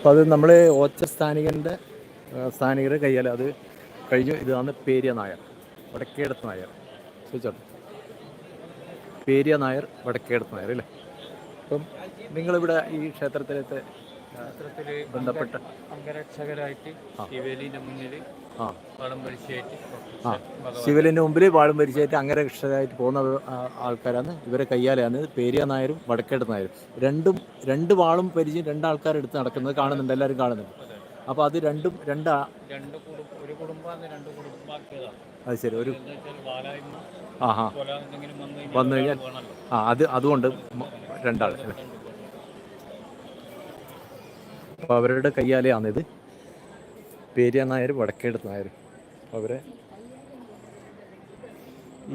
അപ്പോൾ അത് നമ്മൾ ഓച്ച സ്ഥാനികന്റെ സ്ഥാനികരെ കയ്യാൽ അത് കഴിഞ്ഞു. ഇതാണ് പേരിയ നായർ വടക്കേടത്ത് നായർ. ചോദിച്ചോട്ടെ പേരിയ നായർ വടക്കേടത്ത് നായർ അല്ലേ? അപ്പം നിങ്ങളിവിടെ ഈ ക്ഷേത്രത്തിലത്തെ ക്ഷേത്രത്തിൽ ബന്ധപ്പെട്ട അംഗരക്ഷകരായിട്ട് ശിവേലിന്റെ മുന്നിൽ ശിവലിന്റെ മുമ്പിൽ വാളും പരിചയമായിട്ട് അംഗരക്ഷരായിട്ട് പോകുന്ന ആൾക്കാരാണ്. ഇവരെ കയ്യാലെയാണ് പേരിയ നായരും വടക്കേട്ട് നായരും. രണ്ടും രണ്ട് വാളും പരിചയം രണ്ടാൾക്കാരെടുത്ത് നടക്കുന്നത് കാണുന്നുണ്ട് എല്ലാവരും കാണുന്നുണ്ട്. അപ്പോൾ അത്. രണ്ടും രണ്ടാ രണ്ട് രണ്ട് അത് ശരി ഒരു ആ ഹാ വന്നു കഴിഞ്ഞാൽ ആ അത് അതുകൊണ്ട് രണ്ടാൾ അപ്പോൾ അവരുടെ കയ്യാലെയാണിത്. പേരിയ നായർ വടക്കേടത്ത് നായർ. അവരെ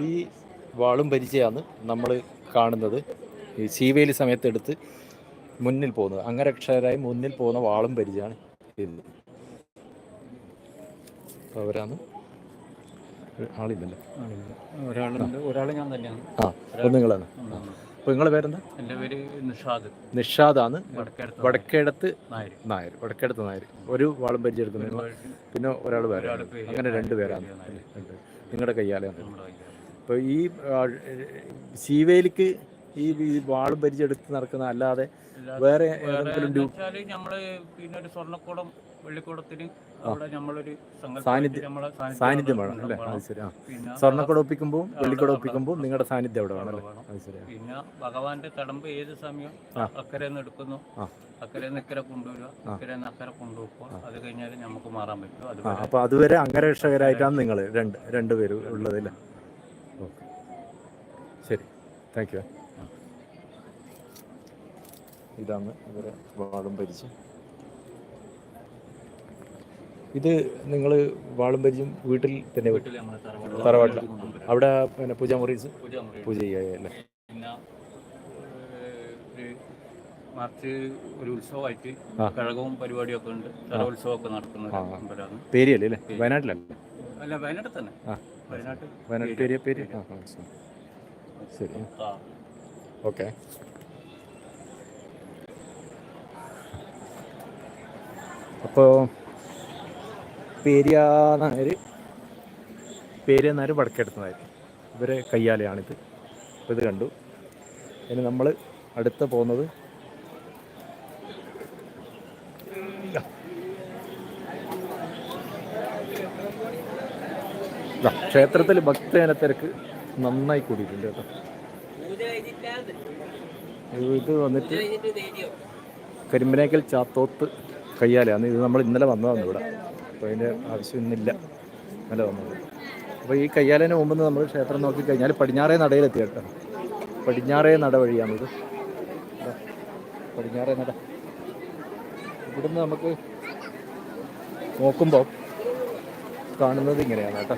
ഈ വാളും പരിചയമാണ് നമ്മൾ കാണുന്നത്. ഈ ശീവേലി സമയത്തെടുത്ത് മുന്നിൽ പോകുന്നത്. അംഗരക്ഷകരായി മുന്നിൽ പോകുന്ന വാളും പരിചയമാണ് ഇത്. അവരാണ് ആളില്ലല്ലോ. ഒരാളുണ്ട്. ഒരാൾ ഞാൻ തന്നെയാണ്. ആ നിങ്ങളാണ്. അപ്പോൾ നിങ്ങളെ പേരെന്താ? എന്റെ പേര് നിഷാദ്. നിഷാദാണ്. വടക്കേടത്ത് നായർ നായർ വടക്കേടത്ത് നായർ ഒരു വാളും പരിചയെടുക്കുന്നു പിന്നെ ഒരാൾ വേറെ പേര് അങ്ങനെ രണ്ട് പേരാണ്. നിങ്ങളുടെ കയ്യാലാണ് അപ്പൊ അപ്പോൾ ഈ സീവേലിക്ക് ഈ വാളും പരിചയെടുത്ത് നടക്കുന്ന അല്ലാതെ വേറെ ഏതെങ്കിലും നമ്മൾ പിന്നെ ഒരു സ്വർണക്കുടം വെള്ളിക്കുടത്തിന് നമ്മളൊരു നമ്മളെ സാന്നിധ്യം വേണം അല്ലേ? അത് ശരി ആ സ്വർണക്കുട ഒപ്പിക്കുമ്പോൾ വെള്ളിക്കുട ഒപ്പിക്കുമ്പോൾ നിങ്ങളുടെ സാന്നിധ്യം അവിടെ വേണം അല്ലേ? അത് ശരി. പിന്നെ ഭഗവാന്റെ തടമ്പ് ഏത് സമയം അക്കരെ നിന്ന് എടുക്കുന്നു? അക്കരെ നിന്ന് ഇക്കരെ കൊണ്ടുവരിക? അക്കരെ നിന്ന് അക്കരെ കൊണ്ടുപോകുമ്പോൾ അത് കഴിഞ്ഞാൽ നമുക്ക് മാറാൻ പറ്റും. അത് ആ അതുവരെ അംഗരക്ഷകരായിട്ടാണ് നിങ്ങൾ രണ്ട് രണ്ടുപേരും ഉള്ളത് അല്ലേ? ഓക്കെ. ശരി. താങ്ക് യു ഇതാണ് ഇവരെ വാടും പരിചയം. ഇത് നിങ്ങൾ വാളും പരിചയം വീട്ടിൽ തന്നെ വെക്കും. തറവാട്ടിൽ അവിടെ പിന്നെ പൂജാമുറീസ് മുറീസ് പൂജ പിന്നെ മാർച്ച് ഒരു ഉത്സവമായിട്ട് കഴകവും പരിപാടിയൊക്കെ ഉണ്ട്. ഒരു അമ്പലമാണ്. പേരിയല്ലേ അല്ലേ? വയനാട്ടിലല്ലേ? അല്ല വയനാട്ടിൽ തന്നെ. ആ. വയനാട്ടിൽ വയനാട് പേരിയ പേര്. ശരി. ഓക്കെ. അപ്പോൾ പേരിയ നായർ വടക്കെടുത്തതായി ഇവരെ കയ്യാലയാണിത്. അപ്പോൾ ഇത് കണ്ടു. ഇനി നമ്മൾ അടുത്ത പോകുന്നത് ക്ഷേത്രത്തിൽ ഭക്തജന തിരക്ക് നന്നായി കൂടിയിട്ടുണ്ട് കേട്ടോ. ഇത് വന്നിട്ട് കരിമ്പനേക്കൽ ചാത്തോത്ത് കയ്യാലാണ് ഇത് നമ്മൾ ഇന്നലെ വന്നതാണ് ഇവിടെ. അപ്പോൾ അതിന്റെ ആവശ്യം ഇന്നില്ല നല്ല വന്നത് അപ്പോൾ ഈ കയ്യാലേന് മുമ്പ് നമ്മൾ ക്ഷേത്രം നോക്കി കഴിഞ്ഞാൽ പടിഞ്ഞാറേ നടയിലെത്തി കേട്ടോ. പടിഞ്ഞാറേ നട വഴിയാണിത് പടിഞ്ഞാറേ നട. ഇവിടുന്ന് നമുക്ക് നോക്കുമ്പോൾ കാണുന്നത് ഇങ്ങനെയാണ് കേട്ടോ.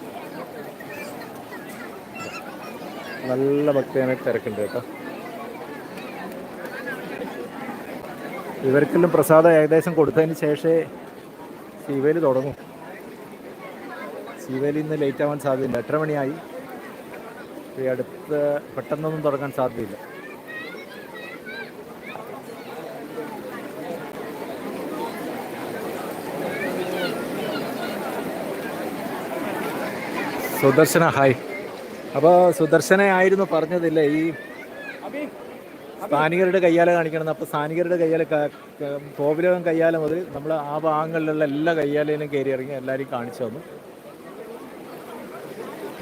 നല്ല ഭക്തജന തിരക്കുണ്ട് കേട്ടോ. ഇവർക്കെല്ലാം പ്രസാദം ഏകദേശം കൊടുത്തതിന് ശേഷമേ ശിവേലി തുടങ്ങും. ശിവേലി ഇന്ന് ലേറ്റ് ആവാൻ സാധ്യതയില്ല. എട്ടര മണിയായി. ഈ അടുത്ത് പെട്ടെന്നൊന്നും തുടങ്ങാൻ സാധ്യതയില്ല. സുദർശന ഹായ് അപ്പോൾ സുദർശന ആയിരുന്നു പറഞ്ഞതില്ലേ? ഈ സ്ഥാനികരുടെ കയ്യാല കാണിക്കണം. അപ്പോൾ സ്ഥാനികരുടെ കയ്യാല കോവിലകം കയ്യാല മുതൽ നമ്മൾ ആ ഭാഗങ്ങളിലുള്ള എല്ലാ കയ്യാലയിലും കയറി ഇറങ്ങി എല്ലാവരെയും കാണിച്ചു തന്നു.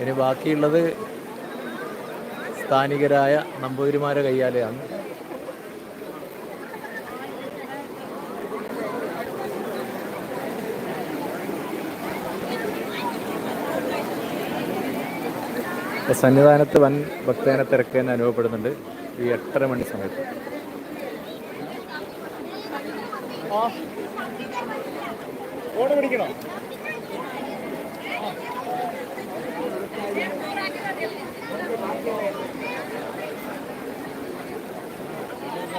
ഇനി ബാക്കിയുള്ളത് സ്ഥാനികരായ നമ്പൂതിരിമാരെ കയ്യാലയാണ്. സന്നിധാനത്ത് വൻ ഭക്തജന തിരക്ക് അനുഭവപ്പെടുന്നുണ്ട്. ഈ എട്ടര മണി സമയത്ത്.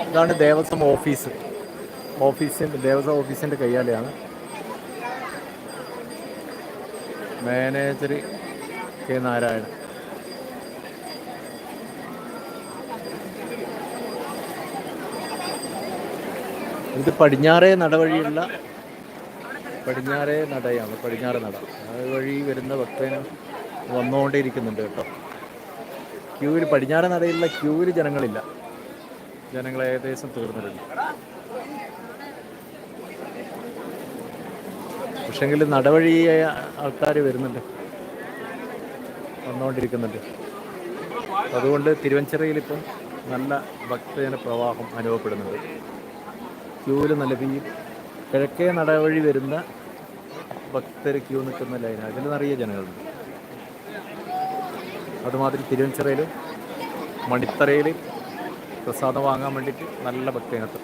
ഇതാണ് ദേവസ്വം ഓഫീസ്. ഓഫീസിന്റെ ദേവസ്വം ഓഫീസിന്റെ കയ്യാലെയാണ്. Manager K Narayanan. ഇത് പടിഞ്ഞാറേ നടവഴിയുള്ള പടിഞ്ഞാറേ നടയാണ് പടിഞ്ഞാറ് നട. അതുവഴി വരുന്ന ഭക്തന് വന്നുകൊണ്ടേയിരിക്കുന്നുണ്ട് കേട്ടോ. ക്യൂവിൽ പടിഞ്ഞാറ് നടയിലുള്ള ക്യൂവിൽ ജനങ്ങളില്ല. ജനങ്ങൾ ഏകദേശം തീർന്നിട്ടുണ്ട് പക്ഷെങ്കിൽ നടവഴിയായ ആൾക്കാർ വരുന്നുണ്ട്. വന്നുകൊണ്ടിരിക്കുന്നുണ്ട്. അതുകൊണ്ട് തിരുവഞ്ചിറയിൽ ഇപ്പം നല്ല ഭക്തജന പ്രവാഹം അനുഭവപ്പെടുന്നുണ്ട്. ക്യൂവിൽ നല്ല ഈ കിഴക്കേ നടവഴി വരുന്ന ഭക്തർ ക്യൂ നിൽക്കുന്ന ലൈൻ അതിൽ നിറയെ ജനങ്ങളുണ്ട്. അതുമാതിരി തിരുവഞ്ചിറയിലും മണിത്തറയിൽ പ്രസാദം വാങ്ങാൻ വേണ്ടിയിട്ട് നല്ല ഭക്തജനത്ത്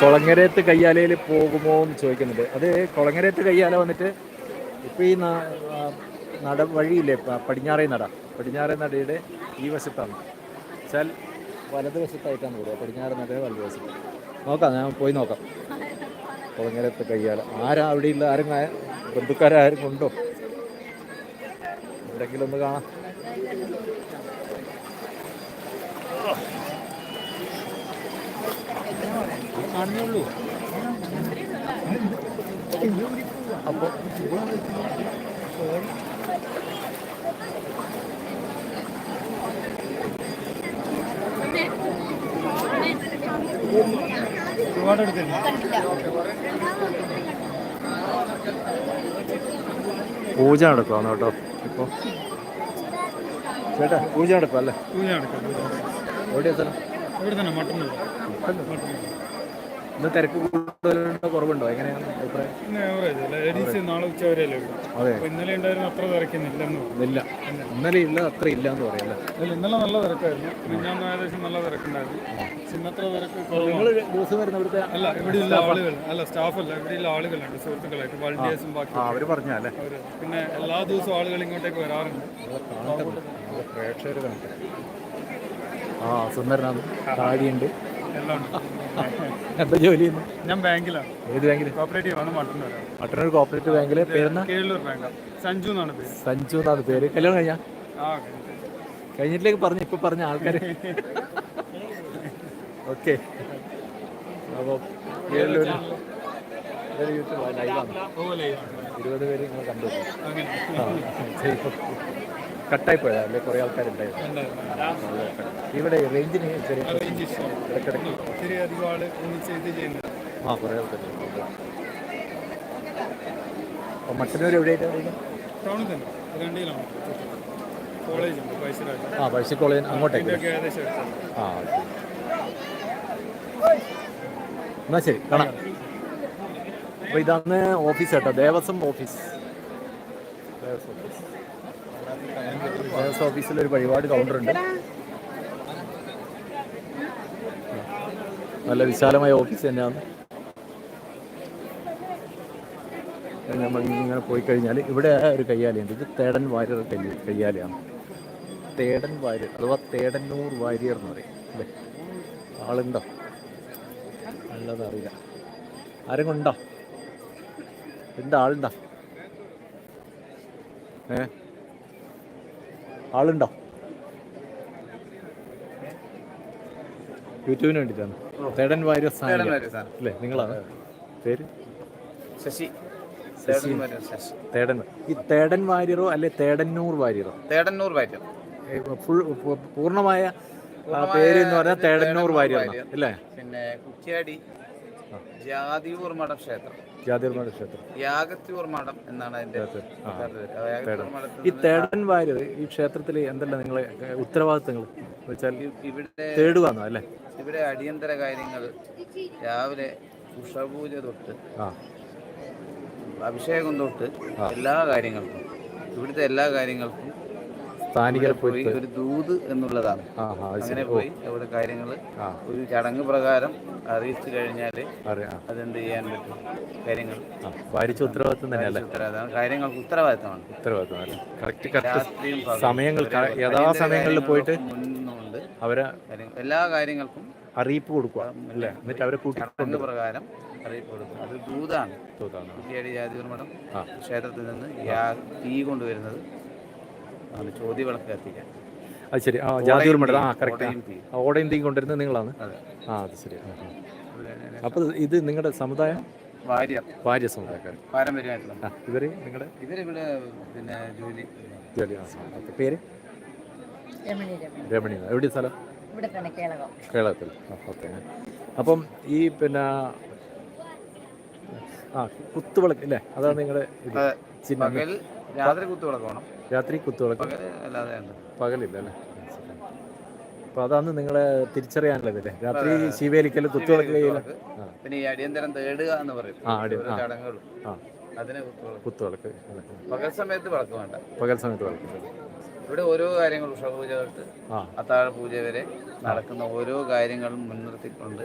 കുളങ്ങരയത്ത് കയ്യാലയിൽ പോകുമോ എന്ന് ചോദിക്കുന്നുണ്ട്. അത് കൊളങ്ങരത്ത് കയ്യാല വന്നിട്ട് ഇപ്പോൾ ഈ നട വഴിയില്ലേ പടിഞ്ഞാറേ നട. പടിഞ്ഞാറേ നടയുടെ ഈ വശത്താണ്. വെച്ചാൽ വലതുവശത്തായിട്ടാണ് വരിക. പടിഞ്ഞാറ് നടയുടെ വലതുവശത്ത് നോക്കാം ഞാൻ പോയി നോക്കാം. കൊളങ്ങരത്ത് കയ്യാല. ആരാ അവിടെയുള്ള ആരും ബന്ധുക്കാരും ഉണ്ടോ? എന്തെങ്കിലും ഒന്ന് കാണാം. പൂജ നടക്കുവാണ് കേട്ടോ. ഇപ്പോൾ ചേട്ടാ പൂജ നടക്കും അല്ലേ എവിടെയാ സ്ഥലം? ഇവിടെ തന്നെ മട്ടന്നൂർ ഇന്ന് തിരക്ക് കൂടുതലുണ്ടോ കുറവുണ്ടോ? എങ്ങനെയാണ് അഭിപ്രായം? നാളെ ഉച്ച വരെയല്ലേ ഉള്ളൂ. അതെ. ഇന്നലെ ഉണ്ടായിരുന്ന അത്ര തിരക്കുന്നില്ലെന്ന് ഇല്ല ഇന്നലെ ഇല്ല അത്ര ഇല്ല എന്ന് പറയല്ല ഇന്നലെ നല്ല തിരക്കായിരുന്നു. ഏകദേശം നല്ല തിരക്കുണ്ടായിരുന്നു. പക്ഷെ ഇന്നത്ര തിരക്ക് കുറവാണ്. നിങ്ങൾ ദിവസം വരുന്ന ഇവിടുത്തെ അല്ല ഇവിടെയുള്ള ആളുകൾ അല്ല സ്റ്റാഫല്ല ഇവിടെയുള്ള ആളുകളുണ്ട് സുഹൃത്തുക്കളായിട്ട്. വളണ്ടിയേഴ്സും ബാക്കി ആ അവർ പറഞ്ഞല്ലേ പിന്നെ എല്ലാ ദിവസവും ആളുകൾ ഇങ്ങോട്ടേക്ക് വരാറുണ്ട്. പ്രേക്ഷകർ കണ്ടു ആ സുന്ദരനാണ്. താടിയുണ്ട്. എന്താ ജോലി ഞാൻ ബാങ്കിലാണ് ഏത് ബാങ്കിൽ കോപ്പറേറ്റീവ് ആണ് മട്ടന്നൂർ മട്ടന്നൂർ കോപ്പറേറ്റീവ് ബാങ്കിലെ പേരുന്ന കീഴല്ലൂർ ബാങ്കാ. സഞ്ജു എന്നാണ് പേര്. സഞ്ജു എന്നാണ് പേര്. കല്യാണം കഴിഞ്ഞാ? ആ കഴിഞ്ഞിട്ടിലേക്ക് പറഞ്ഞു ഇപ്പൊ പറഞ്ഞ ആൾക്കാര്. ഓക്കെ. അപ്പോൾ ലൈവാണ് ഓലെ ഇരുപത് പേര് നിങ്ങൾ കണ്ടു. അങ്ങനെ. കട്ടായി പോയതല്ലേ കുറേ ആൾക്കാരുണ്ടായിരുന്നു. ഇവിടെ റേഞ്ചിന് ചെറിയ ആ കുറേ ആൾക്കാർ അപ്പോൾ മട്ടന്നൂർ എവിടെയായിട്ടാണ് ആ പൈസ കോളേജ് അങ്ങോട്ടേക്ക് ആ ഓക്കെ. എന്നാ ശരി കാണാം. അപ്പോൾ ഇതന്ന് ഓഫീസ് കേട്ടോ. ദേവസ്വം ഓഫീസ്. ദേവസ്വം ഓഫീസ്. ദേവസ്വം ഓഫീസിൽ ഒരു വഴിപാട് കൗണ്ടറുണ്ട് നല്ല വിശാലമായ ഓഫീസ് തന്നെയാണ്. നമ്മൾ ഇങ്ങനെ പോയി കഴിഞ്ഞാൽ ഇവിടെ ഒരു കയ്യാലയുണ്ട്. ഇത് തേടൻ വാര്യർ കയ്യ കയ്യാലയാണ്. തേടൻ വാര്യർ അഥവാ തേടന്നൂർ വാര്യർ എന്ന് പറയും. അല്ലേ? ആളുണ്ടോ? അല്ലതറിയില്ല ആരും ഉണ്ടോ? എന്താ ആളുണ്ടോ? ഏ? ആളുണ്ടോ? യൂട്യൂബിന് വേണ്ടിയിട്ടാണ്. തേടൻ വാര്യർ സ്ഥാനം അല്ലേ? നിങ്ങളാണ്? പേര്? ശശി. തേടൻ ഈ തേടൻ വാര്യറോ അല്ലെ തേടന്നൂർ വാര്യറോ തേടന്നൂർ വാര്യർ. ഫുൾ പൂർണമായ പേര് എന്ന് പറഞ്ഞാൽ തേടന്നൂർ വാര്യർ. അല്ലേ? പിന്നെ കുറ്റ്യാടി ജാതിയൂർ മഠ ക്ഷേത്രം. ക്ഷേത്രം. യാഗത്തിയൂർ മഠം എന്നാണ് അതിന്റെ ഈ തേടൻ വാര്യർ ഈ ക്ഷേത്രത്തിൽ എന്തെല്ലാം നിങ്ങളെ ഉത്തരവാദിത്തങ്ങൾ വെച്ചാൽ ഇവിടെ തേടുവാന്നോ അല്ലേ? ഇവിടെ അടിയന്തര കാര്യങ്ങൾ രാവിലെ ഉഷപൂജ തൊട്ട് അഭിഷേകം തൊട്ട് എല്ലാ കാര്യങ്ങൾക്കും ഇവിടുത്തെ എല്ലാ കാര്യങ്ങൾക്കും സ്ഥാനികരെ പോയി ഒരു ദൂത് എന്നുള്ളതാണ്. അങ്ങനെ പോയി അവിടെ കാര്യങ്ങൾ ഒരു ചടങ്ങ് പ്രകാരം അറിയിച്ചു കഴിഞ്ഞാൽ അതെന്ത് ചെയ്യാൻ പറ്റും? കാര്യങ്ങൾ. ആ ഭാരിച്ച ഉത്തരവാദിത്വം തന്നെയല്ലേ? ഉത്തരവാദിത്തം കാര്യങ്ങൾക്ക് ഉത്തരവാദിത്തമാണ് ഉത്തരവാദിത്തമാണ് കറക്റ്റ് കറക്റ്റ് സമയങ്ങൾ യഥാസമയങ്ങളിൽ പോയിട്ട് അവരെ എല്ലാ കാര്യങ്ങൾക്കും അറിയിപ്പ് കൊടുക്കുക അല്ലേ? എന്നിട്ട് അവരെ കൂട്ടി പ്രകാരം അറിയിപ്പ് കൊടുക്കുക അത് ദൂതാണ്. ദൂതാണ്. കുറ്റിയാടി ആ. ക്ഷേത്രത്തിൽ നിന്ന് തീ കൊണ്ടുവരുന്നത് ആണ് ചോദ്യവിളക്ക് കത്തിക്കാൻ. അത് ശരി. ആ ജാതിയൂർ മഠം ആ കറക്റ്റ് ഓടയും തീ. ഓടയും തീ കൊണ്ടുവരുന്നത് നിങ്ങളാണ്? അതെ. ആ അത് ശരി. അപ്പോൾ ഇത് നിങ്ങളുടെ സമുദായം? വാര്യ. ഭാര്യ സമുദായക്കാർ പാരമ്പര്യമായിട്ടുള്ള ഇവർ നിങ്ങളുടെ? ഇവരിവിടെ പിന്നെ ജോലി. ജോലി പേര്? രമണി എവിടെ സ്ഥലം? ഇവിടെ തന്നെ കേളകം. കേരളത്തിൽ ഓക്കെ. അപ്പം ഈ പിന്നെ ആ കുത്തുവിളക്ക് അല്ലേ അതാണ് നിങ്ങളുടെ. ചിഹ്നം രാത്രി കുത്തുവിളക്ക് വേണം. രാത്രി കുത്തുവിളക്ക്. പകലില്ല അല്ലേ അപ്പൊ അതാണ് നിങ്ങളെ തിരിച്ചറിയാനുള്ളത് അല്ലേ രാത്രി ശിവേലിക്കൽ കുത്തുവിളക്ക് കഴിയില്ല പിന്നെ ഈ അടിയന്തരം തേടുക എന്ന് പറയും. ചടങ്ങുകളും. അതിന് കുത്തുവിളക്ക്. പകൽ സമയത്ത് വിളക്ക് വേണ്ട. പകൽ സമയത്ത് വിളക്ക് ഇവിടെ ഓരോ കാര്യങ്ങളും ഉഷപൂജ തൊട്ട് അത്താഴ പൂജ വരെ നടക്കുന്ന ഓരോ കാര്യങ്ങളും മുൻനിർത്തിക്കൊണ്ട്.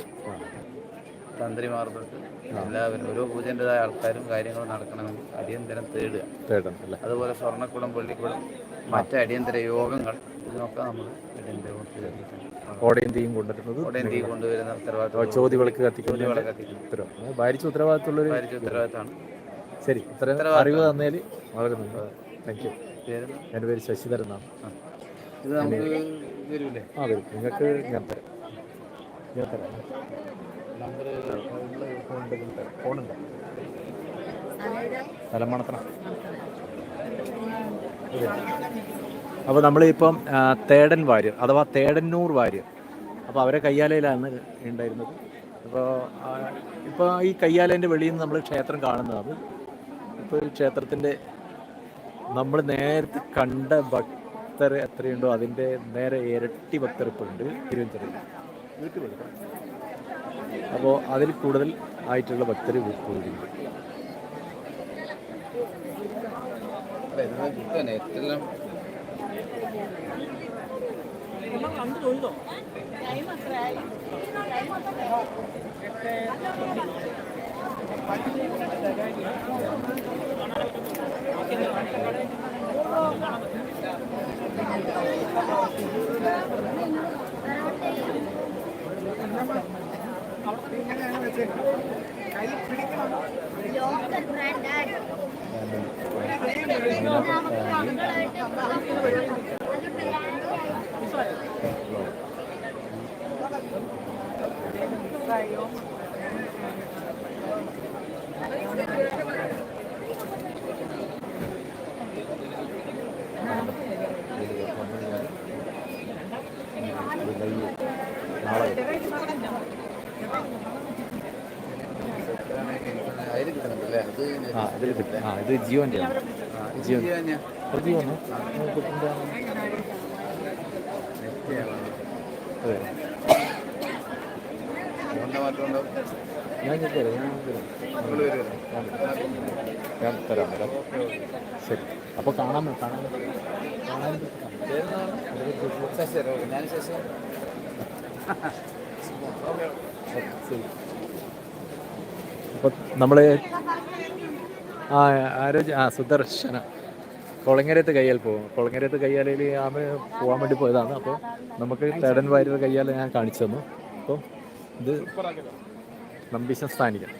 തന്ത്രിമാർ തൊട്ട് എല്ലാവരും ഓരോ പൂജന്റെതായ ആൾക്കാരും കാര്യങ്ങളും നടക്കണമെങ്കിൽ അടിയന്തരം തേടുക. തേടണം അല്ലേ? അതുപോലെ സ്വർണക്കുളം പള്ളിക്കുളം മറ്റ് അടിയന്തര യോഗങ്ങൾ ഇതിനൊക്കെ നമ്മൾ അടിയന്തരം തേടിയിട്ടുണ്ട്. ഓടയും തീയും കൊണ്ടുവരുന്നത് കൊണ്ടുവരുന്ന ഉത്തരവാദിത്വം വിളക്ക് കത്തിക്കുന്നു ഭാരിച്ച ഭാരിച്ച ഉത്തരവാദിത്തമാണ്. ശരി അറിവ് തന്നതിൽ വളരെ നന്ദി. താങ്ക് യു പേര് എന്റെ പേര് ശശിധരൻ എന്നാണ്. ഇത് നമുക്ക് വരൂലേ? ആ വരും. നിങ്ങൾക്ക് ഞാൻ തരാം. ഞാൻ തരാം. ഫോണുണ്ട് അപ്പോൾ നമ്മളിപ്പം തേടൻ വാര്യർ അഥവാ തേടന്നൂർ വാര്യർ. അപ്പോൾ അവരെ കയ്യാലയിലാണ് ഉണ്ടായിരുന്നത്. അപ്പോൾ ഇപ്പോൾ ഈ കയ്യാലേന്റെ വെളിയിൽ നിന്ന് നമ്മൾ ക്ഷേത്രം കാണുന്നതാണ് ഇപ്പോൾ ഈ ക്ഷേത്രത്തിന്റെ നമ്മൾ നേരത്തെ കണ്ട ഭക്തർ എത്രയുണ്ടോ അതിന്റെ നേരെ ഇരട്ടി ഭക്തർ ഇപ്പോൾ ഉണ്ട്. തിരുവനന്തപുരം അപ്പോൾ അതിൽ കൂടുതൽ ആയിട്ടുള്ള ഭക്തർ നെറ്റെല്ലാം ലോക്കൽ ബ്രാൻഡ് ആ ഇതിൽ കിട്ടും ആ ഇത് ജീവന്റെ ആണ് ജീവൻ ചെയ്യാഞ്ഞാ അത്. ഞാൻ തരാം ഞാൻ തരാം. തരാം. ശരി. അപ്പോൾ കാണാൻ കാണാൻ പറ്റും. കാണാൻ ഞാൻ ശശി അപ്പോൾ നമ്മൾ ആ ആരോഗ്യ ആ സുദർശന. കൊളങ്ങരത്ത് കയ്യാൽ പോകും കൊളങ്ങരത്ത് കയ്യാലയിൽ ആമ പോകാൻ വേണ്ടി പോയതാണ്. അപ്പോൾ നമുക്ക് തേടൻ വാര്യർ കയ്യാൽ ഞാൻ കാണിച്ചു തന്നു. അപ്പോൾ ഇത് നമ്പീശ സ്ഥാനികൻ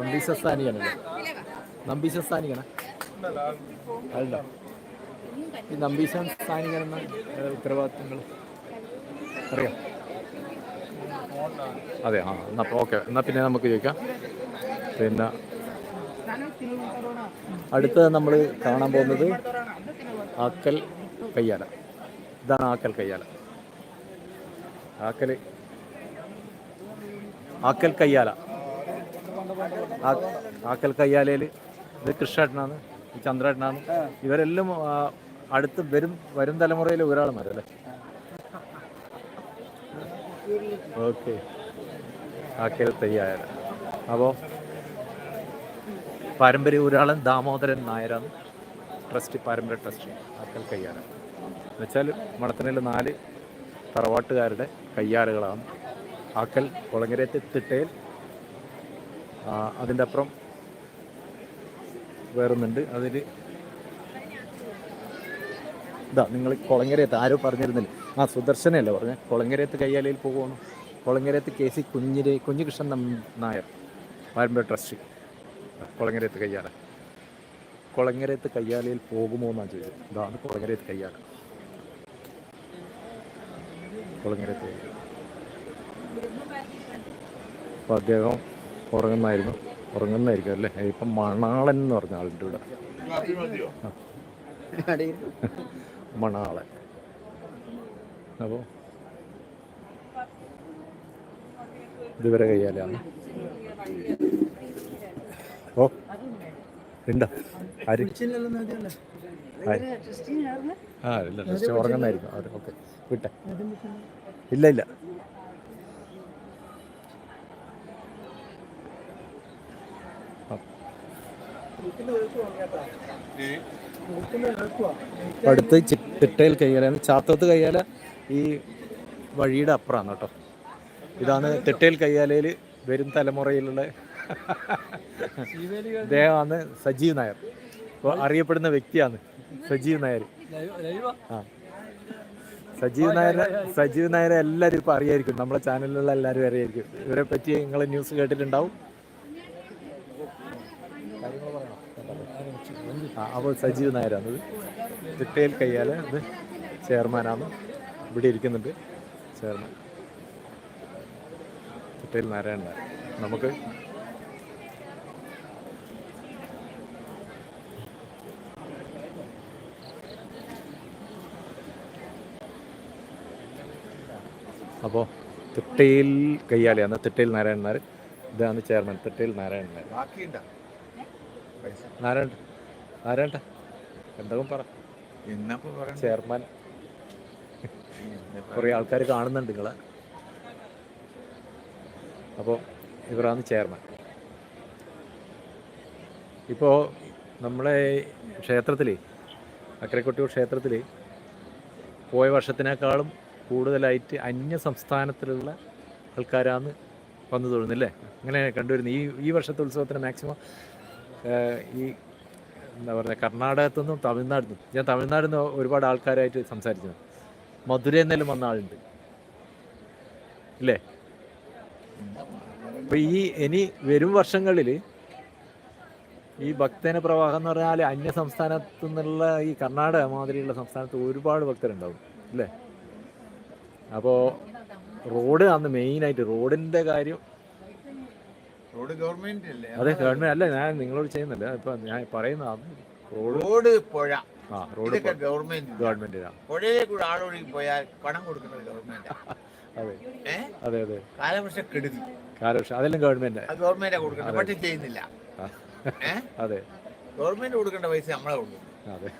നമ്പീശ സ്ഥാനികനല്ലേ നമ്പീശ സ്ഥാനികന അല്ല. ഈ നമ്പീശ എന്ന ഉത്തരവാദിത്തങ്ങൾ അറിയാം? അതെ ആ എന്നാൽ ഓക്കെ. എന്നാൽ പിന്നെ നമുക്ക് ചോദിക്കാം. പിന്നെ അടുത്ത നമ്മൾ കാണാൻ പോകുന്നത് ആക്കൽ കയ്യാല. ഇതാണ് ആക്കൽ കയ്യാല. ആക്കൽ ആക്കൽ കയ്യാല. ആക്കൽ കയ്യാലയിൽ ഇത് കൃഷ്ണേട്ടനാണ് ഈ ചന്ദ്രേട്ടനാണ്. ഇവരെല്ലാം അടുത്ത് വരും വരും തലമുറയിൽ ഒരാളന്മാരല്ലേ ഓക്കെ. ആക്കൽ തയ്യാറ അപ്പോൾ പാരമ്പര്യ ഒരാളൻ ദാമോദരൻ നായരാണ്. ട്രസ്റ്റ് പാരമ്പര്യ ട്രസ്റ്റ് ആക്കൽ കയ്യാറ് എന്നുവെച്ചാൽ മണത്തനയിൽ നാല് തറവാട്ടുകാരുടെ കയ്യാറുകളാണ് ആക്കൽ കുളങ്ങരത്തെ തിട്ടയിൽ അതിന്റെ അപ്പുറം വേറൊന്നുണ്ട്. അതിൽ ഇതാ നിങ്ങൾ കുളങ്ങരയത്ത് ആരോ പറഞ്ഞിരുന്നില്ല? ആ സുദർശനല്ലേ പറഞ്ഞ? കുളങ്ങരയത്ത് കയ്യാലയിൽ പോകുകയാണ് കുളങ്ങരയത്ത് കെ സി കുഞ്ഞിരെ കുഞ്ഞുകൃഷ്ണൻ നായർ പാരമ്പര്യ ട്രസ്റ്റ് കുളങ്ങരയത്ത് കയ്യാല. കുളങ്ങരയത്ത് കയ്യാലയിൽ പോകുമോ എന്നാണ് ചോദിച്ചത്. ഇതാണ് കുളങ്ങരയത്ത് കയ്യാല. കുളങ്ങരയത്ത് കയ്യാല. അപ്പോൾ അദ്ദേഹം ഉറങ്ങുന്നായിരുന്നു. ഉറങ്ങുന്നായിരിക്കും അല്ലേ? ഇപ്പം മണാളൻ എന്ന് പറഞ്ഞ ആളുണ്ട് ഇവിടെ. മണാളൻ. അപ്പോൾ ഇതുവരെ കയ്യാലാണ് ഓ ഉണ്ടോ? ആര്? ഓക്കെ. വിട്ടെ. ഇല്ല ഇല്ല. അടുത്ത് ചിട്ടയിൽ കയ്യാല. ചാത്തോത്ത് കയ്യാല ഈ വഴിയുടെ അപ്പുറമാണ് കേട്ടോ. ഇതാണ് തിട്ടയിൽ കയ്യാലയിൽ വരും തലമുറയിലുള്ള അദ്ദേഹമാണ് സജീവ് നായർ. അറിയപ്പെടുന്ന വ്യക്തിയാണ് സജീവ് നായർ. ആ. സജീവ് നായർ സജീവ് നായരെ എല്ലാവരും ഇപ്പോൾ അറിയായിരിക്കും. നമ്മളെ ചാനലിലുള്ള എല്ലാവരും അറിയായിരിക്കും. ഇവരെ പറ്റി നിങ്ങൾ ന്യൂസ് കേട്ടിട്ടുണ്ടാവും. ആ അപ്പോൾ സജീവ് നായരാണ് ഇത്. തിട്ടയിൽ കയ്യാൽ ഇത് ചെയർമാനാണ്. ഇവിടെ ഇരിക്കുന്നുണ്ട് ചെയർമാൻ. തിട്ടയിൽ നാരായണ നമുക്ക് അപ്പോൾ തിട്ടയിൽ കയ്യാലിയാണ് തിട്ടയിൽ നാരായണൻ നായർ ഇതാണ് ചെയർമാൻ തിട്ടയിൽ നാരായണൻ നായർ നാരായണ നാരായണ എന്തൊക്കെ പറ. ചെയർമാൻ. കുറേ ആൾക്കാർ കാണുന്നുണ്ട് നിങ്ങളെ. അപ്പോൾ ഇവരാണ് ചെയർമാൻ. ഇപ്പോൾ നമ്മളെ ക്ഷേത്രത്തിൽ അക്കരക്കൊട്ടിയൂർ ക്ഷേത്രത്തിൽ പോയ വർഷത്തിനേക്കാളും കൂടുതലായിട്ട് അന്യ സംസ്ഥാനത്തിലുള്ള ആൾക്കാരാണ് വന്നു തൊഴുന്നില്ലേ അങ്ങനെ കണ്ടുവരുന്നത് ഈ ഈ വർഷത്തെ ഉത്സവത്തിന് മാക്സിമം ഈ എന്താ പറയുക കർണാടകത്തു നിന്നും തമിഴ്നാട്ടിൽ നിന്നും ഞാൻ തമിഴ്നാട് നിന്ന് ഒരുപാട് ആൾക്കാരായിട്ട് സംസാരിച്ചത് മധുരയിൽ നിന്നെല്ലാം വന്ന ആളുണ്ട്. ഇല്ലേ? അപ്പം ഈ ഇനി വരും വർഷങ്ങളിൽ ഈ ഭക്തന പ്രവാഹം എന്ന് പറഞ്ഞാൽ അന്യ സംസ്ഥാനത്തു നിന്നുള്ള ഈ കർണാടക മാതിരിയുള്ള സംസ്ഥാനത്ത് ഒരുപാട് ഭക്തരുണ്ടാവും. അല്ലേ അപ്പോൾ റോഡ് അന്ന് മെയിനായിട്ട് റോഡിന്റെ കാര്യം റോഡ് ഗവൺമെന്റ് അല്ലേ? അതെ ഗവൺമെന്റ് അല്ല ഞാൻ നിങ്ങളോട് ചെയ്യുന്നില്ല ഇപ്പൊ ഞാൻ പറയുന്നതാണ് റോഡ് റോഡ് പുഴ. ആ റോഡ് ഗവൺമെന്റ് ഗവൺമെന്റിനാണ് പുഴയിലെ കൂടെ ആളൊഴുകി പോയാൽ പണം കൊടുക്കുന്നത് ഗവൺമെന്റ് അതെ. അതെ അതെ. കാലവർഷ കെടുതി. കാലവർഷ. അതെല്ലാം ഗവൺമെന്റ് ഗവൺമെന്റ് കൊടുക്കണം പക്ഷെ ചെയ്യുന്നില്ല. അതെ. ഗവൺമെന്റ് കൊടുക്കേണ്ട പൈസ നമ്മളെ കൊടുക്കും അതെ.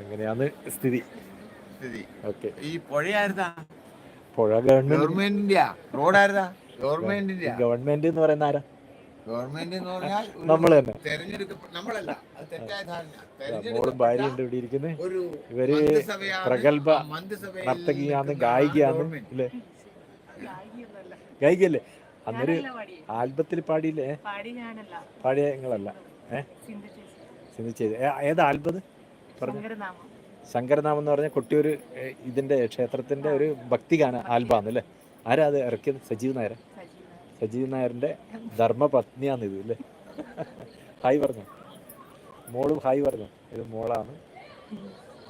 അങ്ങനെയാണ് സ്ഥിതി. സ്ഥിതി. ഓക്കെ. ഈ പുഴയായിരുന്നാ പുഴ ഗവൺമെന്റ് ഗവൺമെന്റിന്റെയാ. റോഡായിരുന്നാ ഗവൺമെന്റിന്റെ ഗവൺമെന്റ് എന്ന് പറയുന്ന ആരാ? ഗവൺമെന്റ് എന്ന് പറഞ്ഞാൽ നമ്മൾ തന്നെ. നമ്മളല്ല. അത് തെറ്റായ ധാരണ. മോളും ഭാര്യയുണ്ട് ഇവിടെ ഇരിക്കുന്നത് ഇവർ പ്രഗത്ഭ നർത്തകിയാന്ന് ഗായികയാന്ന് ഇല്ലേ? ഗായികയല്ലേ? അന്നൊരു ആൽബത്തിൽ പാടിയില്ലേ? പാടിയ നിങ്ങളല്ല. ഏഹ് ചിന്തിച്ചത് ഏത് ആൽബത് പറഞ്ഞു. ശങ്കരനാമം എന്ന് പറഞ്ഞാൽ കൊട്ടിയൂർ ഇതിന്റെ ഇതിന്റെ ക്ഷേത്രത്തിന്റെ ഒരു ഭക്തിഗാന ആൽബാന്ന് അല്ലേ ആരാ അത് ഇറക്കിയത്? സജീവ് നായർ സജീവ് നായരുടെ ധർമ്മപത്നിയാണ് ഇത് അല്ലേ ഹായ് പറഞ്ഞു മോളും ഹായ് പറഞ്ഞു ഇത് മോളാണ്.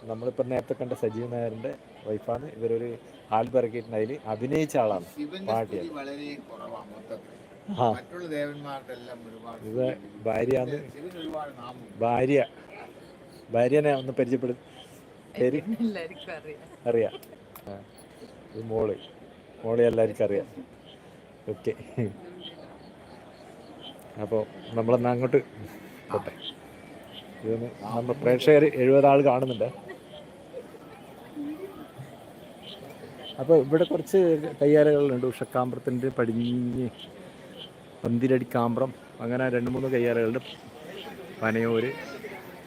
നമ്മളിപ്പോൾ നേരത്തെ കണ്ട സജീവ് നായരുടെ വൈഫാണ്. ഇവരൊരു ആൽബം ഇറക്കിയിട്ടുണ്ട്. അതിൽ അഭിനയിച്ച ആളാണ്. ആ. ഒരുപാട് ഇത് ഭാര്യയാണ്. ഭാര്യ. ഭാര്യനെ ഒന്ന് പരിചയപ്പെടും പേര് അറിയാം. ഇത് മോൾ. മോളെ എല്ലാവർക്കും അറിയാം. ഓക്കെ. അപ്പോൾ നമ്മളെന്നാ അങ്ങോട്ട് പോട്ടെ. ഇതൊന്ന് നമ്മുടെ പ്രേക്ഷകർ എഴുപത് ആൾ കാണുന്നുണ്ട്. അപ്പോൾ ഇവിടെ കുറച്ച് കയ്യാലകളുണ്ട്. ഉഷക്കാമ്പ്രത്തിന്റെ പടിഞ്ഞ് പന്തിരടി കാമ്പ്രം. അങ്ങനെ രണ്ട് മൂന്ന് കയ്യാലകളുണ്ട് പനയൂര്.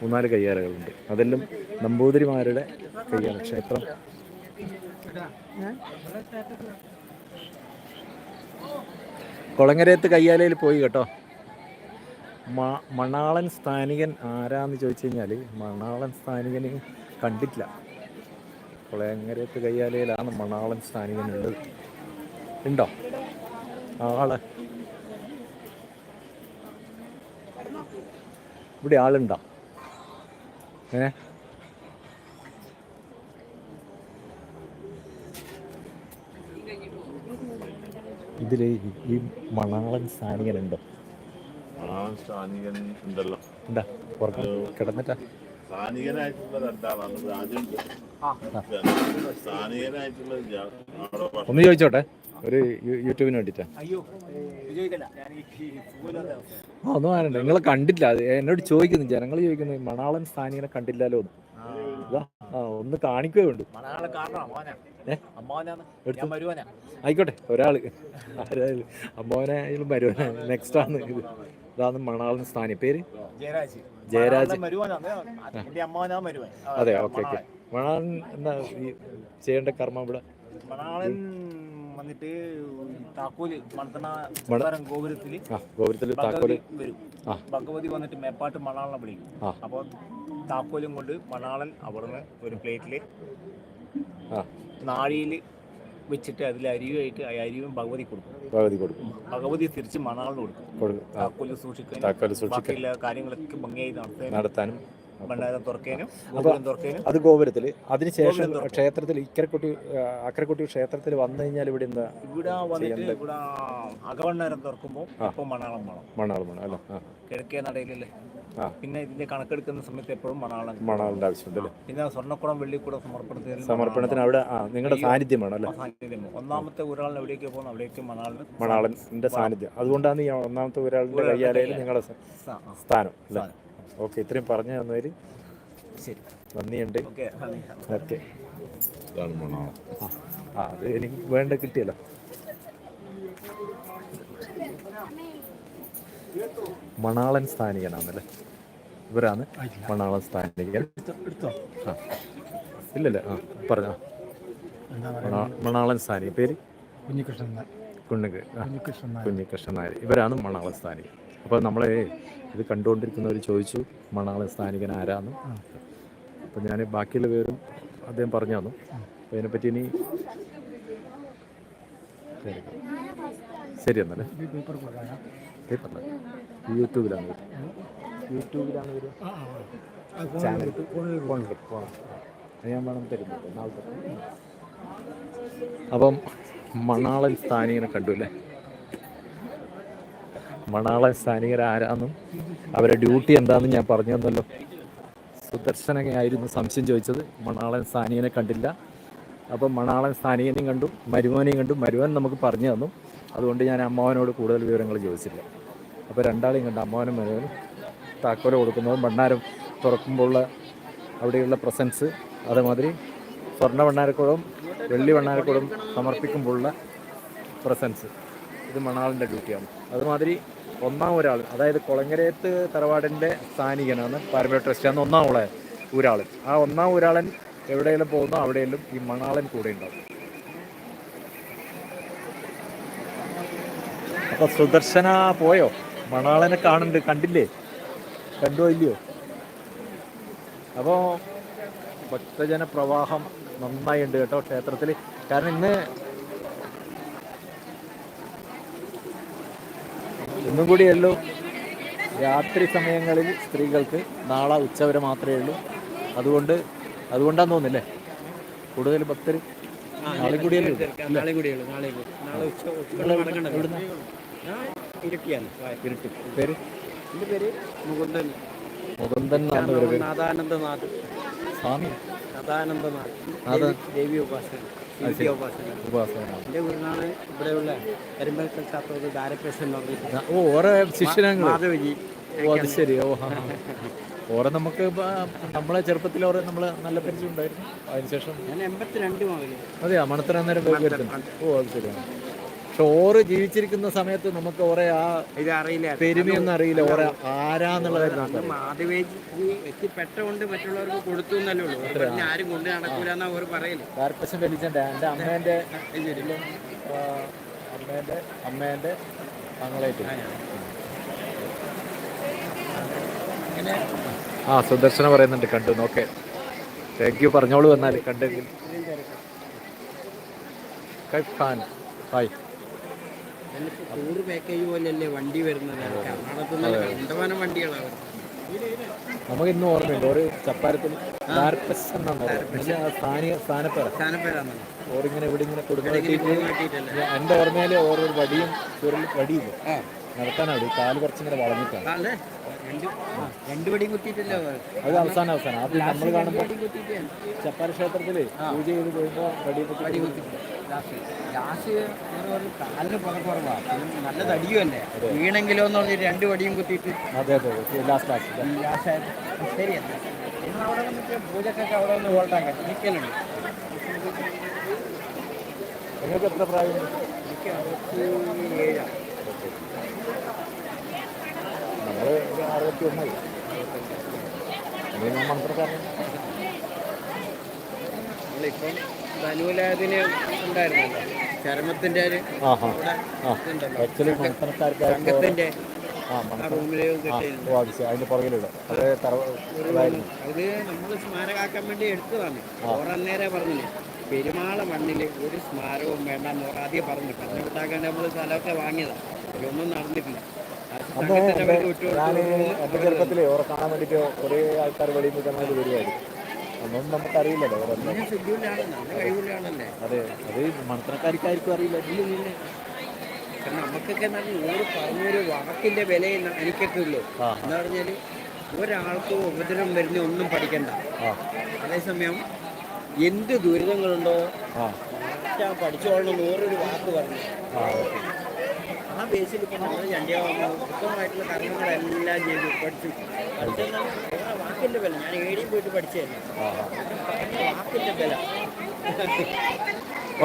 മൂന്നാൽ കയ്യാലകളുണ്ട് അതെല്ലാം നമ്പൂതിരിമാരുടെ കയ്യാല ക്ഷേത്രം കൊളങ്ങരയത്ത് കയ്യാലയിൽ പോയി കേട്ടോ. മണാളൻ സ്ഥാനികൻ ആരാന്ന് ചോദിച്ചു കഴിഞ്ഞാൽ മണാളൻ സ്ഥാനികന് കണ്ടിട്ടില്ല. കൊളങ്ങരയത്ത് കയ്യാലയിലാണ് മണാളൻ സ്ഥാനികൻ ഉള്ളത്. ഉണ്ടോ? ആൾ. ഇവിടെ ആളുണ്ടോ? ഏ? ഇതിൽ ഈ മണാളൻ സ്ഥാനികനുണ്ടോ? മണാളൻ സ്ഥാനികൻ ഉണ്ടല്ലോ. എന്താ? പുറത്ത് കിടന്നിട്ടാ? ഒന്ന് ചോദിച്ചോട്ടെ? ഒരു യൂട്യൂബിന് വേണ്ടിട്ടാ. ഒന്നും ആരണ്ട. നിങ്ങളെ കണ്ടില്ല അത് എന്നോട് ചോദിക്കുന്നു. ജനങ്ങൾ ചോദിക്കുന്നു മണാളൻ സ്ഥാനികനെ കണ്ടില്ലല്ലോ ഒന്ന് ഒന്ന് കാണിക്കുകയേ ഉണ്ട് ആയിക്കോട്ടെ ഒരാൾ. അമ്മാവനായാലും മരുവന നെക്സ്റ്റ് ആണ് ഇത്. ഇതാണ് മണാളൻ സ്ഥാനി പേര്? ജയരാജ്. അതെ ഓക്കെ ഓക്കെ. മണാളൻ എന്താ ചെയ്യേണ്ട കർമ്മം ഇവിടെ? മണാളൻ വന്നിട്ട് താക്കോൽ മണത്തണ മണ- ഗോപുരത്തിൽ ആ ഗോപുരത്തിൽ താക്കോൽ. വരും. ഭഗവതി വന്നിട്ട് മേപ്പാട്ട് മണാളനെ വിളിക്കും. അപ്പൊ താക്കോലും കൊണ്ട് മണാളൻ അവിടുന്ന് ഒരു പ്ലേറ്റിൽ ആ. നാഴിയിൽ വെച്ചിട്ട് അതിൽ അരിയുമായിട്ട് ആ അരിയും ഭഗവതി കൊടുക്കും. ഭഗവതി കൊടുക്കും. ഭഗവതി തിരിച്ച് മണാളിന് കൊടുക്കും. താക്കോൽ സൂക്ഷിക്കാൻ ബാക്കിയുള്ള കാര്യങ്ങളൊക്കെ ഭംഗിയായി നടത്താനും ഭണ്ഡാരം തുറക്കാനും ഗോപുരം തുറക്കാനും. അത് ഗോപുരത്തിൽ അതിനുശേഷം ക്ഷേത്രത്തിൽ ഇക്കരക്കുട്ടി അക്കരക്കുട്ടി ക്ഷേത്രത്തിൽ വന്നു കഴിഞ്ഞാൽ ഇവിടെ എന്താ ഇവിടെ വന്നിട്ട് ചെയ്യേണ്ടത്? ഇവിടെ അകവണ്ണാരം തുറക്കുമ്പോൾ ആ. ഇപ്പൊ മണാളം വേണം. മണാൾ മണം അല്ല? ആ. കിഴക്കേ നടയിലല്ലേ? പിന്നെ ഇതിന്റെ കണക്കെടുക്കുന്ന സമയത്ത് എപ്പോഴും മണാളം മണാളിന്റെ പിന്നെ സ്വർണക്കുടം വെള്ളിക്കുടം സമർപ്പണത്തിന് സമർപ്പണത്തിന് അവിടെ നിങ്ങളുടെ സാന്നിധ്യമാണ് അല്ലേ? സാന്നിധ്യം ഒന്നാമത്തെ ഒരാളിന് എവിടേക്ക് പോകുന്ന അവിടേക്ക് മണാളിന് മണാളന്റെ സാന്നിധ്യം. അതുകൊണ്ടാണ് ഈ ഒന്നാമത്തെ ഒരാളുടെ ഒരാളുടെ കയ്യാലയിൽ നിങ്ങളുടെ സ്ഥാനം അല്ലേ. ഓക്കെ ഇത്രയും പറഞ്ഞു തന്നതിൽ ശരി. നന്ദിയുണ്ട്. ഓക്കെ ആ അത് എനിക്ക് വേണ്ട കിട്ടിയല്ലോ. മണാളൻ സ്ഥാനികനാണല്ലേ? ഇവരാണ് മണാളൻ സ്ഥാനികൻ. ആ. ഇല്ലല്ലേ ആ പറഞ്ഞോ. മണാളൻ സ്ഥാനിക. പേര്? കുഞ്ഞികൃഷ്ണൻ കുഞ്ഞിക്കൃഷ്ണൻ കുഞ്ഞിക്കൃഷ്ണൻ കുഞ്ഞികൃഷ്ണൻ നായർ. കുഞ്ഞികൃഷ്ണൻ നായർ. ഇവരാണ് മണാളൻ സ്ഥാനികൻ. അപ്പോൾ നമ്മളെ ഇത് കണ്ടുകൊണ്ടിരിക്കുന്നവർ ചോദിച്ചു മണാളെ സ്ഥാനികൻ ആരാന്ന്. അപ്പം ഞാൻ ബാക്കിയുള്ള പേരും അദ്ദേഹം പറഞ്ഞു തന്നു. അപ്പോൾ അതിനെപ്പറ്റി ഇനി ശരി. എന്നല്ലേ യൂട്യൂബിലാണ് യൂട്യൂബിലാണ്. ചാനൽ. ഫോണിൽ ഫോൺ ഞാൻ വേണം അപ്പം മണാളൻ സ്ഥാനികനെ കണ്ടു അല്ലേ? മണാളൻ സൈനികർ ആരാന്നും അവരുടെ ഡ്യൂട്ടി എന്താണെന്ന് ഞാൻ പറഞ്ഞു തന്നല്ലോ സുദർശനയായിരുന്നു സംശയം ചോദിച്ചത്. മണാളൻ സ്ഥാനികനെ കണ്ടില്ല. അപ്പം മണാളൻ സ്ഥാനികനെയും കണ്ടു മരുമോനെയും കണ്ടു. മരുമോൻ നമുക്ക് പറഞ്ഞു തന്നു. അതുകൊണ്ട് ഞാൻ അമ്മാവനോട് കൂടുതൽ വിവരങ്ങൾ ചോദിച്ചില്ല. അപ്പോൾ രണ്ടാളെയും കണ്ടു അമ്മാവനും മരുമോനും. താക്കോല കൊടുക്കുന്നതും ഭണ്ണാരം തുറക്കുമ്പോഴുള്ള അവിടെയുള്ള പ്രസൻസ് അതേമാതിരി സ്വർണ വണ്ണാരക്കുളം വെള്ളി വണ്ണാരക്കുളം സമർപ്പിക്കുമ്പോഴുള്ള പ്രസൻസ്. ഇത് മണാളിന്റെ ഡ്യൂട്ടിയാണ്. അതുമാതിരി ഒന്നാം ഒരാൾ അതായത് കൊളങ്ങരേത്ത് തറവാടിന്റെ സ്ഥാനികനാണ് പാരമ്പര്യ ട്രസ്റ്റ് ട്രസ്റ്റാണ് ഒന്നാം ഉള്ള ഒരാൾ ആ ഒന്നാം ഒരാളൻ എവിടെയെങ്കിലും പോകുന്നോ അവിടെയെങ്കിലും ഈ മണാളൻ കൂടെ ഉണ്ടാവും. അപ്പൊ സുദർശന പോയോ? മണാളനെ കാണുന്നുണ്ട് കണ്ടില്ലേ? കണ്ടോ ഇല്ലയോ? അപ്പോൾ ഭക്തജന പ്രവാഹം നന്നായി ഉണ്ട് കേട്ടോ ക്ഷേത്രത്തിൽ കാരണം ഇന്ന് ഇന്നും കൂടിയല്ലോ രാത്രി സമയങ്ങളിൽ സ്ത്രീകൾക്ക് നാളെ ഉച്ചവരെ മാത്രമേ ഉള്ളൂ അതുകൊണ്ട് അതുകൊണ്ടാന്ന് തോന്നുന്നില്ലേ കൂടുതൽ ഭക്തർ നാളെ കൂടിയല്ലേ ഇരുട്ടി പേര് പേര് മുകുന്ദൻ മുകുന്ദൻ നാഥാനന്ദനാഥ് സ്വാമി നാഥാനന്ദനാഥ് ദേവി ഉപാസന എന്റെ വീടിനാണ് ഇവിടെയുള്ള കരിമ്പൽക്കൽ ഓ ഓരോ ശിഷ്യനങ്ങൾ മാധവജി. ഓ അത് ശരി. ഓ. ഓറെ നമുക്ക് നമ്മളെ ചെറുപ്പത്തിൽ ഓറെ നമ്മൾ നല്ല പരിചയം ഉണ്ടായിരുന്നു. അതിനുശേഷം ഞാൻ എൺപത്തിരണ്ട് മുതൽ. അതെയാ? മണത്തര ഓ അത് ശരിയാണ് പക്ഷെ ഓറ് ജീവിച്ചിരിക്കുന്ന സമയത്ത് നമുക്ക് ഒരേ ആ ഇത് അറിയില്ല. പെരുമയൊന്നും അറിയില്ല. ഒരേ ആരാന്നുള്ള കാര്യം. എത്തിപ്പെട്ടോണ്ട് മറ്റുള്ളവർക്ക് കൊടുത്തു എന്നല്ലേ ഉള്ളൂ. ആരും കൊണ്ട് നടക്കൂല എന്നാ അവർ പറയൽ. കാർപ്പശം വലിച്ചന്റെ എന്റെ അമ്മേന്റെ അമ്മേന്റെ അമ്മേന്റെ തങ്ങളായിട്ട് ആ സുദർശന പറയുന്നുണ്ട് കണ്ടു. നോക്കെ. താങ്ക് യു പറഞ്ഞോളൂ എന്നാൽ കണ്ടെങ്കിൽ കൈഫ് ഹായ്. ടൂർ പാക്കേജ് പോലെയല്ലേ വണ്ടി വരുന്നത്? കർണാടകത്തിൽ കണ്ടമാനം വണ്ടികളാണ്. നമുക്ക് ഇന്നും ഓർമ്മയുണ്ട് ഒരു ചപ്പാരത്തിൽ കാർപ്പസ് സ്ഥാനപ്പേരാണ് ഓറിങ്ങനെ ഇവിടെ ഇങ്ങനെ കുടുംബം എന്റെ ഓർമ്മയിലെ ഓരോ വടിയും ചുരുൾ വടിയില്ല? ആ. നടത്താനാണ് കാൽ കുറച്ചിങ്ങനെ വളഞ്ഞിട്ടാണ്. വടിയും അത്? അവസാനം അവസാനം. അത് നമ്മൾ കാണുമ്പോൾ ചപ്പാര ക്ഷേത്രത്തിൽ പൂജ ചെയ്ത് വടി വടി കുത്തി. ലാസ്റ്റ് ലാസ്റ്റ് കാലിന് പുറക്കുറവാ നല്ല തടിയുമല്ലേ വീണെങ്കിലോ എന്ന് പറഞ്ഞിട്ട് രണ്ട് വടിയും കുത്തിയിട്ട്. അതെ അതെ ലാസ്റ്റ് ലാസ്റ്റ് ലാസ്റ്റ് ശരി എന്നാ അവിടെ വന്നിട്ട് പൂജക്കൊക്കെ അവിടെ ഒന്ന് വോട്ടാക്കാൻ നിൽക്കലുണ്ട് നിങ്ങൾക്ക് എത്ര പ്രായമുണ്ട് എനിക്ക് അറുപത്തി ഏഴാണ് നമ്മൾ അറുപത്തി ഒന്നായി ഞാൻ മന്ത്രക്കാരൻ നമ്മളിപ്പം ഉണ്ടായിരുന്നല്ലോ. ചരമത്തിന്റെ ഒരു സംഘത്തിന്റെ. അതിന്റെ പുറകിലുള്ള അത് അത് നമ്മൾ സ്മാരകാക്കാൻ വേണ്ടി എടുത്തതാണ്. ഓറന്നേരെ പറഞ്ഞില്ലേ പെരുമാള മണ്ണിൽ ഒരു സ്മാരകവും വേണ്ടെന്ന് ഓർ ആദ്യം പറഞ്ഞു. വിട്ടാക്കാൻ നമ്മൾ സ്ഥലമൊക്കെ വാങ്ങിയതാണ് ഇതൊന്നും നടന്നിട്ടില്ല. അന്ന് ഞാൻ എന്റെ ചെറുപ്പത്തിലേ ഓറെ കാണാൻ വേണ്ടിയിട്ട് കുറേ ആൾക്കാർ വെളിയിൽ നിന്ന് വരുമായിരുന്നു അന്നൊന്നും നമുക്കറിയില്ലല്ലോ അതെ അത് മണത്തനക്കാർക്കാർക്കും അറിയില്ല. നമുക്കൊക്കെ ഓര് പറഞ്ഞൊരു വാക്കിന്റെ വില എനിക്കൊക്കെ ഉള്ളൂ എന്ന് പറഞ്ഞാൽ ഒരാൾക്ക് ഉപദ്രവം വരുന്ന ഒന്നും പഠിക്കണ്ട. അതേസമയം എന്ത് ദുരിതങ്ങളുണ്ടോ പഠിച്ചോളണം ഓരോരു വാക്ക് പറഞ്ഞു. ബേസിൽ ഇപ്പം നമ്മൾ ചണ്ടിയാവുമ്പോൾ ഉത്തമമായിട്ടുള്ള കാര്യങ്ങളെല്ലാം ചെയ്തു പഠിച്ചു. പഠിച്ചെന്നാൽ വേറെ വാക്കിന്റെ വില ഞാൻ ഏടിയും പോയിട്ട് പഠിച്ചതല്ലേ? വാക്കിന്റെ വില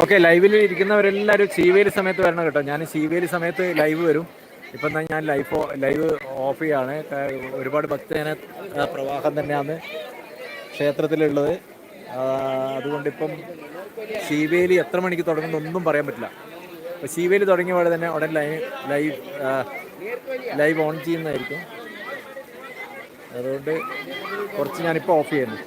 ഓക്കെ ലൈവിൽ ഇരിക്കുന്നവരെല്ലാവരും ശീവേലി സമയത്ത് വരണം കേട്ടോ. ഞാൻ ശീവേലി സമയത്ത് ലൈവ് വരും. ഇപ്പം തന്നെ ഞാൻ ലൈഫ് ലൈവ് ഓഫ് ചെയ്യാണ്. ഒരുപാട് ഭക്തജന പ്രവാഹം തന്നെയാണ് ക്ഷേത്രത്തിലുള്ളത്. അതുകൊണ്ടിപ്പം ശീവേലി എത്ര മണിക്ക് തുടങ്ങുന്നൊന്നും പറയാൻ പറ്റില്ല. അപ്പോൾ വിയിൽ തുടങ്ങിയ പോലെ തന്നെ ഉടൻ ലൈവ് ലൈവ് ലൈവ് ഓൺ ചെയ്യുന്നതായിരിക്കും. അതുകൊണ്ട് കുറച്ച് ഞാനിപ്പോൾ ഓഫ് ചെയ്യുന്നു.